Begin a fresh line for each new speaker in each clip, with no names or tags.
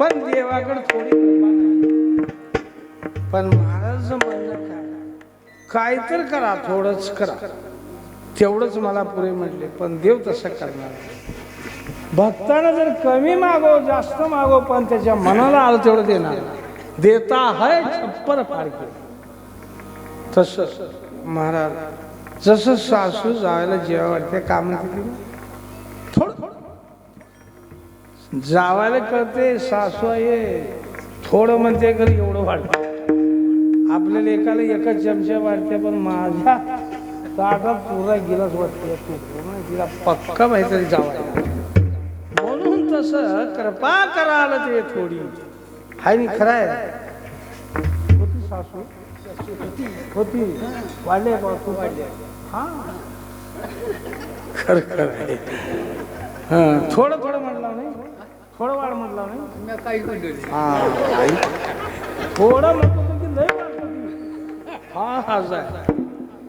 पण देवाकडे थोडी पण महाराज म्हणलं काय तर करा थोडंच करा. तेवढंच मला पुरे म्हटले पण देव तसं करणार भक्तानं जर कमी मागो जास्त मागो पण त्याच्या मनाला आलं तेवढं देणार देता है छप्पर फाडके तस महाराज जसं सासू जायला जेव्हा वाटते काम थोडं जावायला कळते सासू आहे. थोडं म्हणते घरी एवढं वाटतं आपल्याला एकाला एकच चमचा वाटते पण माझ्या ताटात पुरा गिलास वाटते तू पूर्ण तिला पक्का माहिती जावायला. म्हणून तसं कृपा कराल ते थोडी. हाय नी खरं आहे. होती सासू? होती. वाढले का वाढले. हा. खरं खरं आहे. हा थोडं थोडं म्हटलं नाही. थोडं वाढ म्हटलं नाही हा आई. थोडं की लय की. हा हा जाय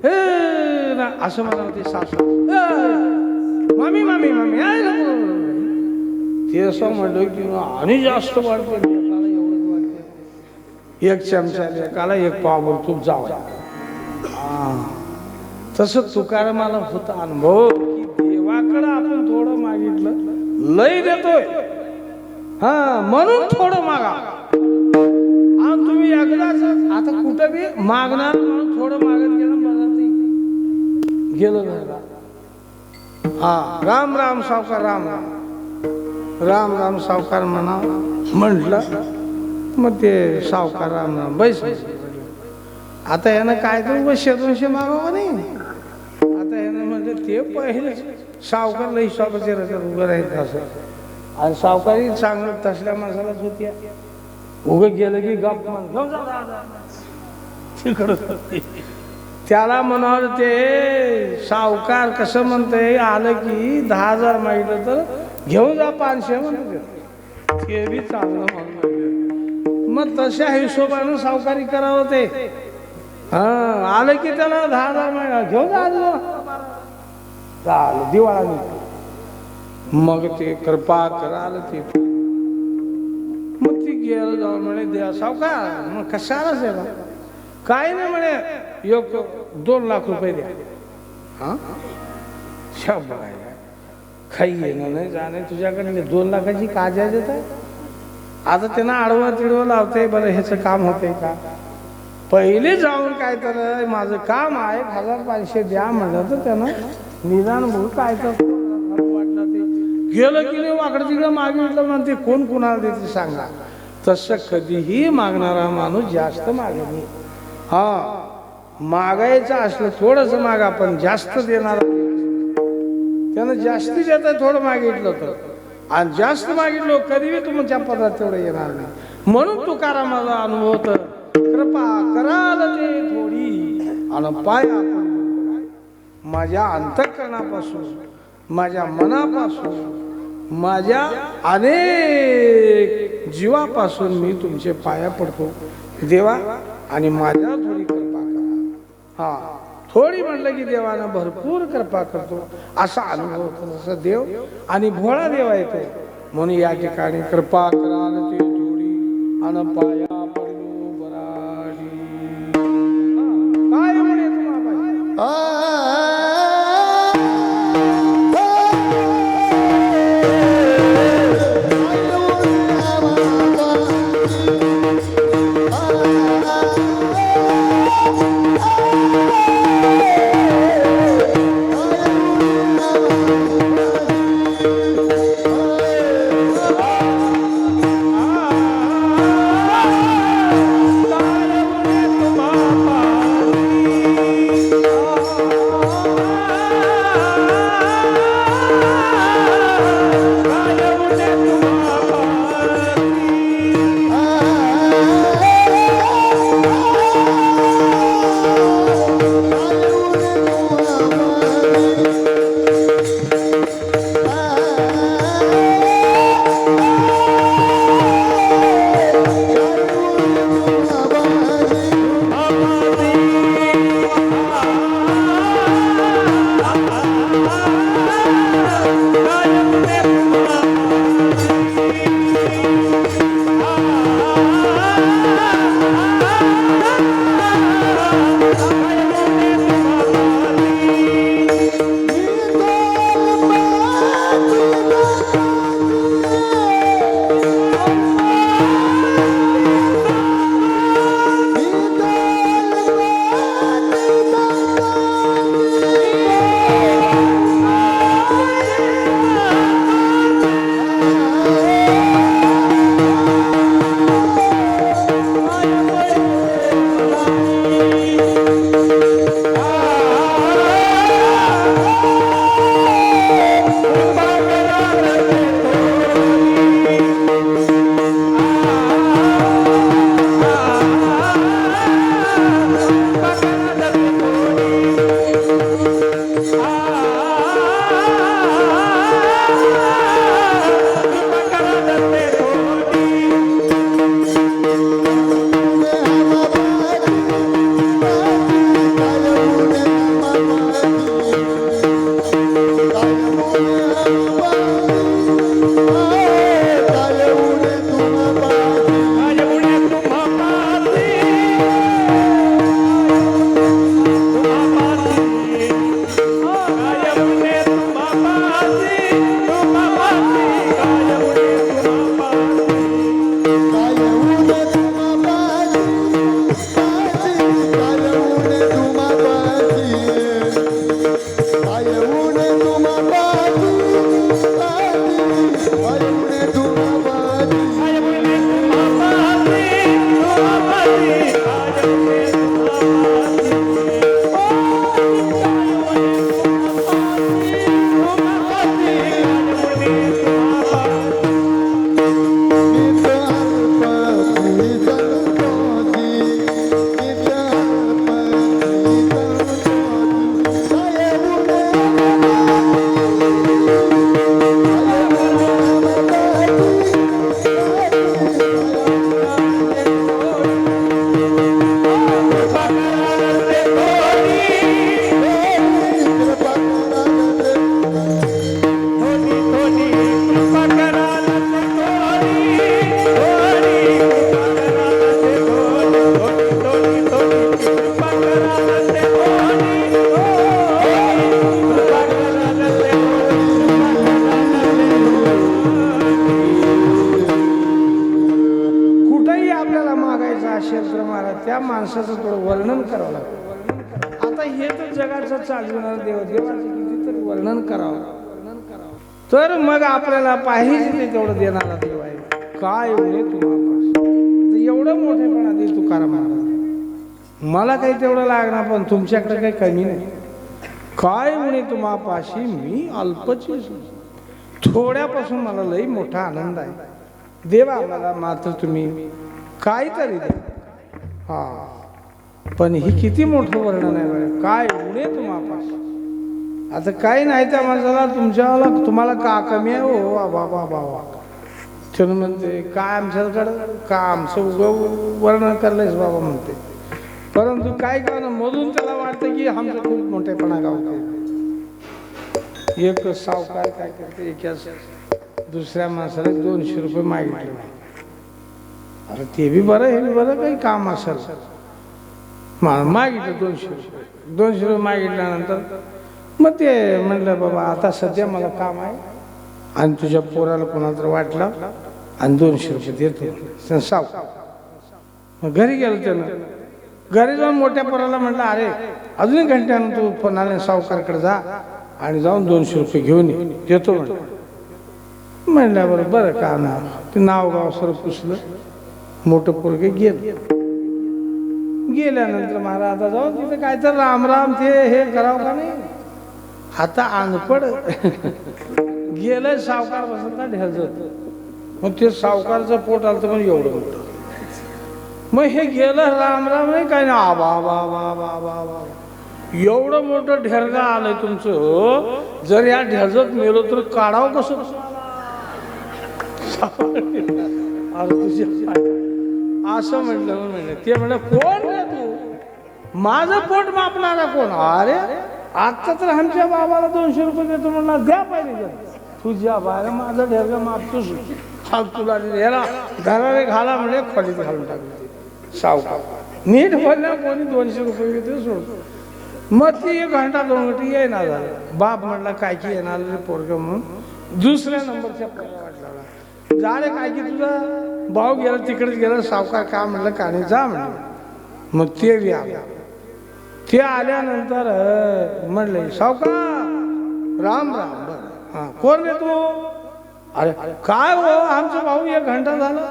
हे ना असं म्हणा होती सासू. मामी मामी मामी आय. ते असं म्हणलं की आणि जास्त एवढंच वाटतं एक चमचा एकाला एक पावभर तूप जावं तसं तुकारामाला होता अनुभव की देवाकडं आपण थोडं मागितलं लय देतोय. हा म्हणून थोडं मागा. आणि तुम्ही एकदाच आता कुठं बी मागणार म्हणून थोडं मागत गेलं मला गेलं हा राम राम सावकार राम राम. राम राम सावकार म्हणा म्हटलं मग ते सावकार राम राम बैस. आता यानं काय करू वर्षे दोनशे मागावं नाही. आता यानं म्हणजे ते पहिले सावकार लई हिशोबाचे रजत उभं राहील असं. आणि सावकारी चांगलं तसल्या माणसालाच होती उगं गेलं की गप म्हण, घेऊन जा, तिकडं. त्याला म्हणाल ते सावकार कसं म्हणतंय आलं की दहा हजार मागितलं तर घेऊन जा पाचशे म्हणत ते बी चांगलं म्हणून मग तशा हिशोबानं सावकारी करावं ते. हा आलं की त्याला दहा हजार मागा घेऊन जा चालेल दिवाळा निघतो. मग ते कृपा कराल ते. मग ती गेलं जाऊन म्हणे द्या सावकार मग कशालाच सेवा? काय नाही म्हणे योग दोन लाख रुपये द्या. हा? शा बघायला काही येणं नाही जाणे तुझ्याकडे मी दोन लाखाची काजा देत आहे आता त्यांना आडवं तिडवं लावते बरं ह्याचं काम होतंय का? पहिले जाऊन काय तर माझं काम आहे एक हजार पाचशे द्या म्हणलं तर त्यानं निदान भाऊ काय तर गेलं की नाही वाकडं तिकडं मागितलं म्हणते कोण कुणाला देते सांगा. तसं कधीही मागणारा माणूस जास्त मागे नाही. हा मागायचं असलं थोडस मागा पण जास्त देणारा त्यानं जास्ती देत थोडं मागितलं तर आणि जास्त मागितलं कधीही तुमच्या पदात तेवढं येणार नाही. म्हणून तुकारामाचा अनुभव तर कृपा कराल ते थोडी. आणि पाया पडून माझ्या अंतकरणापासून माझ्या मनापासून माझ्या अनेक जीवापासून मी तुमचे पाया पडतो. देवा आणि माझ्या थोडी कृपा करा. हा थोडी म्हणलं की देवानं भरपूर कृपा करतो. असा अनुभव होतो जसं देव आणि भोळा देव येतो म्हणून या ठिकाणी कृपा करा ते थोडी आणि पाया Thank you. असेल महाराज त्या माणसाचं थोडं वर्णन करावं लागतं. आता हे तर जगाचं चालवणार देव देवाचं कितीतरी वर्णन करावं. वर्णन करावं तर मग आपल्याला पाहिजे ते तेवढं देणारा देव आहे. काय एवढे तुम्हाला एवढं मोठेपणा दे तुकाराम महाराज. मला काही तेवढं लागणार पण तुमच्याकडे काही कमी नाही. काय म्हणे तुम्हापाशी मी अल्पची थोड्यापासून मला लई मोठा आनंद आहे. देवा मला मात्र तुम्ही काहीतरी द्या. हा. पण ही किती मोठं वर्णन आहे काय उणे तुम्हापाशी आता काही नाही त्या माणसाला तुमच्याला तुम्हाला का कमी आहे? हो वा वा वा वा वा. म्हणते काय आमच्याकडं? का आमचं उगं वर्णन करलंयस बाबा? म्हणते. परंतु काय कारण मधून त्याला वाटतं की आमचं खूप मोठेपणा गावते एक सावकार काय करते? एकाच दुसऱ्या माणसाला दोनशे रुपये मागितले. अरे ते बी बरं हे बी बरं काही काम असेल. मागितलं दोनशे रुपये. दोनशे रुपये मागितल्यानंतर मग ते म्हटलं बाबा आता सध्या मला काम आहे आणि तुझ्या पोराला कोणाला तर वाटलं आणि दोनशे रुपये देतो. साव. मग घरी गेलो त्यानं. घरी जाऊन मोठ्या पोराला म्हटलं अरे अजून घंट्यानं तू पुन्हा सावकारकडे जा आणि जाऊन दोनशे रुपये घेऊन ये. देतो. म्हटलं म्हणलं बरं बरं का नाव ते नाव गाव सर पुसलं. मोठं पोरगे गेलं. गेल्यानंतर महाराज आता जाऊ तिथे काय तर राम राम ते हे करावं का नाही? आता अनपड गेलं सावकार बसला ढेजत मग ते सावकारचं पोट आलं पण एवढं मोठं. मग हे गेलं राम राम नाही काय ना आबा बा बा बा बा बा एवढं मोठं ढेरगा आलंय तुमचं हो? जर या ढेरजत मेलो तर काढावं कसं? अरे तुझ्या असं म्हटलं म्हणलं. ते म्हणलं कोण रे तू? माझं पोट मापणारा कोण? अरे आता तर आमच्या बाबाला दोनशे रुपये देतो म्हणला द्या पाहिजे तुझ्या बाहेर माझं ढेरगा मापतोस. हा तुला याला घराला घाला म्हणजे खोलीत घालून टाकले. सावकार. नीट बोलल्या कोणी दोनशे रुपये घेते सोड मग ती एक घंटा दोन घंटे येणार झालं. बाप म्हणला काय की येणार रे पोरग म्हणून? दुसऱ्या नंबरच्या पोराला वाटला. जा काय की तुझा? भाऊ गेला तिकडेच गेला सावकार का म्हणलं काने जा म्हणलं. मग ते बी आला. ते आल्यानंतर म्हणले सावकार राम राम बरं हां कोण रे तू? अरे काय हो आमचा भाऊ एक घंटा झाला.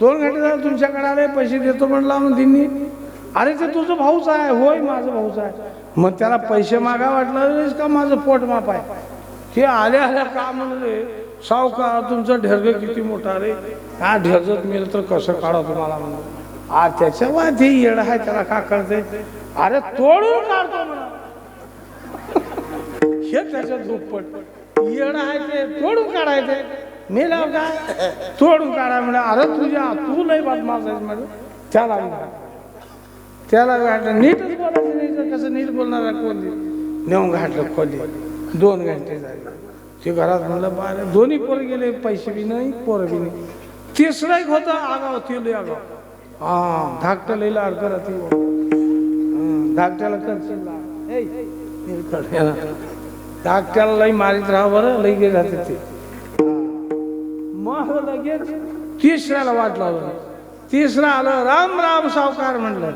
दोन घंटे झाले तुमच्याकडे आले पैसे देतो म्हणला मग दिनी अरे ते तुझं भाऊच आहे होय माझं भाऊच आहे. मग त्याला पैसे मागा वाटलं का माझं पोट माप आहे? ते आल्या आल्या का म्हणले सावकार तुमचं ढेरग किती मोठा रे. हा ढेरजत मिळेल तर कसं काढा तुम्हाला म्हणून? आ त्याच्या माझे येड आहे त्याला का करते अरे तोडून काढतो म्हणा हे त्याच्या दुप्पट. येड आहे ते तोडून काढायचे मेला काय? तोडून काढाय म्हणे. अरे तुझ्या तू नाही बदमाश आहेस म्हणजे त्याला म्हणा. त्याला घातलं नीटच बोलायचं नाही कसं नीट बोलणार कोणी नेऊन घाटलं खोली दोन घंटे झाले. ते घरात म्हणलं बाहेर दोन्ही पोर गेले पैसे बी नाही पोरं बी नाही. तिसरा एक होता आगाव ते आगाव. हा धाकट्या लईला लाड करत धाकट्याला कर धाकट्याला लई मारीत राहा बरं लई गे राहते ते. मग लगेच तिसऱ्याला वाट लावलं. तिसरा आलं राम राम सावकार म्हणलं.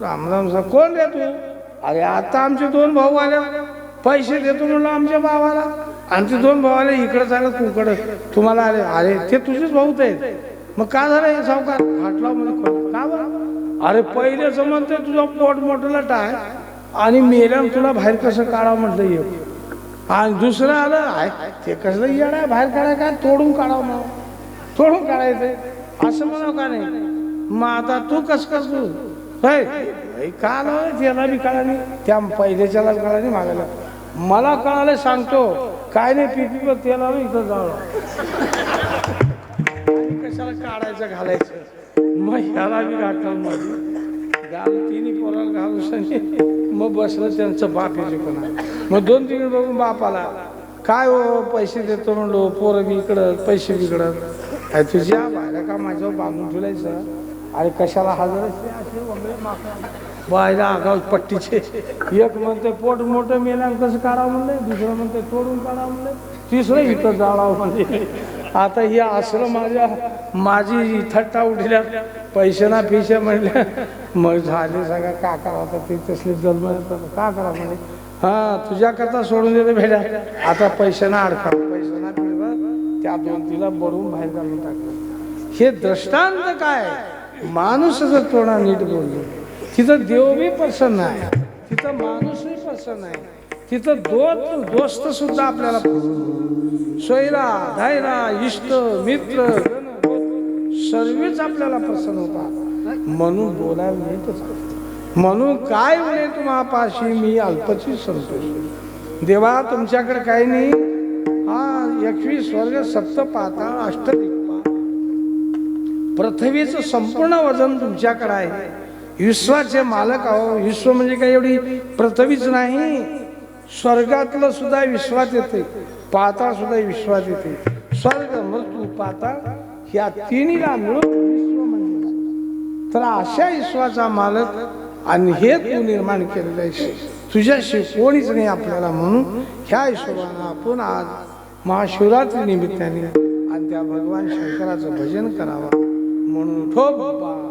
राम राम साहेब कोण रे तू? अरे आता आमचे दोन भाऊ आले पैसे देतो म्हणलं आमच्या भावाला. आमचे दोन भाऊ आले इकडं चालत कुकडं तुम्हाला आले अरे ते तुझेच भाऊच आहेत मग का झालं हे सावकार? हाटला म्हणजे का बरं? अरे पहिले म्हणते तुझा पोट मोठला टाय. आणि मेल्यानं तुला बाहेर कसं काढावं म्हटलं ये आणि दुसरं आलं आहे ते कसलं येड आहे बाहेर काढाय का तोडून काढावं म्हणून. तोडून काढायचं असं म्हणावं का नाही? मग आता तू कस कस तू? का आलं त्याला बी कळा नाही त्या पहिल्याच्याला कळा नाही मागायला. मला कळालं सांगतो. काय नाही पिपी पण त्याला इथं आणि कशाला काढायचं घालायचं? मग ह्याला बी घातलं मग घाल तिन्ही पोराला घालून मग बसलं त्यांचं बाप कोणा मग दोन तीन बघून बाप आला. काय हो पैसे देतो म्हणलो पोरं इकडं पैसे बी इकडं. अरे तुझ्या बाहेर का माझ्यावर बांधून ठेवायचं अरे कशाला हजर असते असे वगैरे मागं बायला आगाव पट्टीचे. एक म्हणते पोट मोठं मेल्यानं कसं काढावं म्हणलं? दुसरं म्हणते तोडून काढावं म्हणलं. तिसरं इथं जाळावं म्हणजे आता ही आश्रम माझ्या माझी थट्टा उठल्या पैसे ना पिशे म्हणल्या. मग झाले सगळं का करा ते तसले जन्म येतात. का करा म्हणे हा तुझ्याकरता सोडून देते भेड्या. आता पैसे ना अडका पैसे ना पिळवा. त्या दोन तिला बडवून बाहेर काढून टाकलं. हे दृष्टांत काय? माणूस जर थोडा नीट बोललो तिथं देवबी प्रसन्न आहे तिथं माणूसही प्रसन्न आहे तिथं दोस्त दोस्त सुद्धा आपल्याला सोयरा धायरा इष्ट मित्र सर्वच आपल्याला प्रसन्न होतात. म्हणून बोलायला येतच म्हणून काय म्हणे तुम्हापाशी? मी अल्पची संतोष. देवा तुमच्याकडे काही नाही. हा एकवीस वर्ग सप्त पाताळ अष्टदिक्पा पृथ्वीचं संपूर्ण वजन तुमच्याकडे आहे. विश्वाचे मालक आहो. विश्व म्हणजे काही एवढी प्रथवीच नाही. स्वर्गातलं सुद्धा विश्वात येते. पाताळ सुद्धा विश्वात येते. स्वर्ग मृत्यू पाताळ ह्या तिन्हीला मिळून विश्व म्हणजे तर अशा विश्वाचा मालक आणि हे तू निर्माण केलेलं आहे. तुझ्याशी कोणीच नाही आपल्याला म्हणून. ह्या हिशोबानं आपण आज महाशिवरात्री निमित्ताने आणि त्या भगवान शंकराचं भजन करावं. म्हणून ठो बाबा.